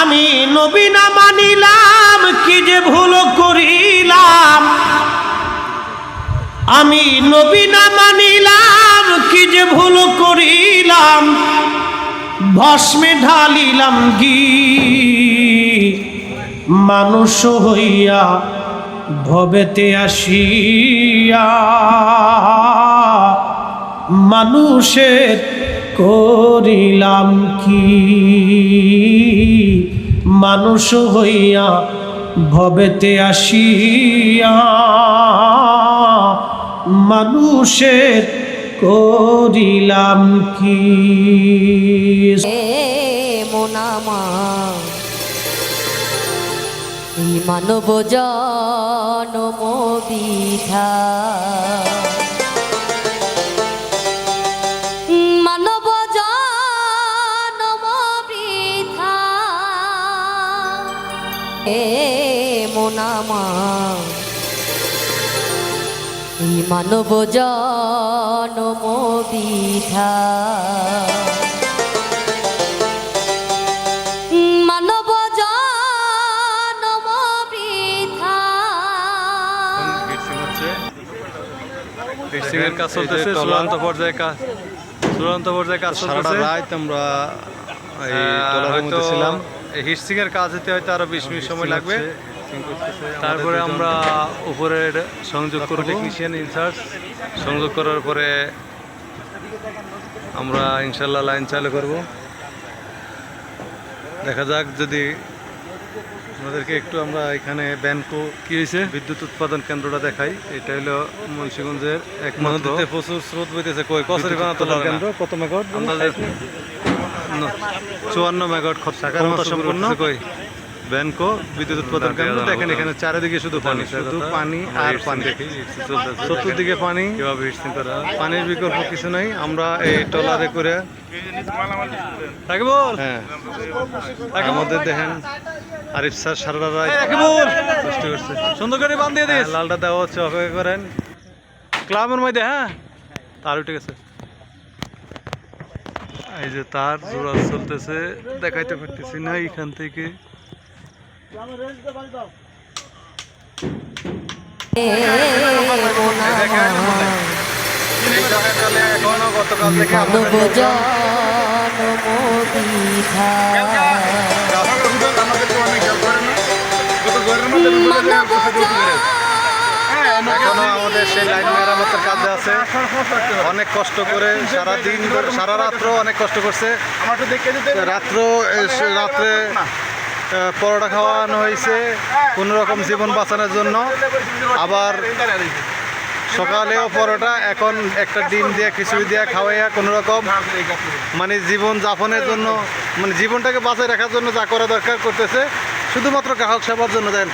আমি নবী না মানিলাম, কি যে ভুল করিলাম? আমি নবী না মানিলাম, কি যে ভুল করিলাম? ভস্মে ঢালিলাম গি মানুষ হইয়া ভবেতে আসিয়া, মানুষের করিলাম কি? মানুষ হইয়া ভবেতে আসিয়া মানুষের করিলাম কি? মানব জনম বিধা এ মোনামা এই মানব জনম বিধা। মানব জনম বৃথা কাজ চলতেছে চূড়ান্ত পর্যায়ে কাজ চূড়ান্ত পর্যায়ে কাজ সারাটা চলতেছে। রাত আমরা এই মধ্যে ছিলাম। এই হিটসিং এর কাজ হতে হয়তো আরও বিশ মিনিট সময় লাগবে। তারপরে আমরা উপরের সংযোগ করব। টেকনিশিয়ান ইনচার্জ সংযোগ করার পরে আমরা ইনশাল্লাহ লাইন চালু করব। দেখা যাক যদি আমাদেরকে একটু আমরা এখানে ব্যানকো কি হয়েছে? বিদ্যুৎ উৎপাদন কেন্দ্রটা দেখাই। এটা হলো মুন্সিগঞ্জের একমাত্র নদীতে প্রচুর স্রোত বইতেছে। কই কচুরি। কেন্দ্র কত আন্দাজে চুয়ান্ন। মেগাওয়াট ক্ষমতা সম্পন্ন। কই? ব্যানকো বিদ্যুৎ উৎপাদন কেন্দ্র। দেখেন এখানে চারিদিকে শুধু পানি। শুধু পানি আর পানি। চতুর্দিকে পানি। পানির বিকল্প কিছু নাই। আমরা এই ট্রলারে করে হ্যাঁ। আমাদের দেখেন আরিফ স্যার সারা রাত কষ্ট করছে। সুন্দর করে বান দিয়ে দিস লালটা দেওয়া হচ্ছে অপেক্ষা করেন। ক্লাবের মধ্যে হ্যাঁ? তার ঠিক গেছে। এই যে তার জোড়া চলতেছে দেখাইতে পারতেছি না এখান থেকে। গতকাল থেকে মানব জনম বিধা মানব এখনও আমাদের সেই লাইন মেরামতের কাজে আছে। অনেক কষ্ট করে সারা দিন সারা রাত্র অনেক কষ্ট করছে। রাত্র রাত্রে পরোটা খাওয়ানো হয়েছে কোনো রকম জীবন বাঁচানোর জন্য। আবার সকালেও পরোটা, এখন একটা ডিম দিয়ে, খিচুড়ি দিয়ে খাওয়াইয়া কোনো রকম মানে জীবন যাপনের জন্য মানে জীবনটাকে বাঁচায় রাখার জন্য যা করা দরকার করতেছে, শুধুমাত্র গ্রাহক সেবার জন্য দেন।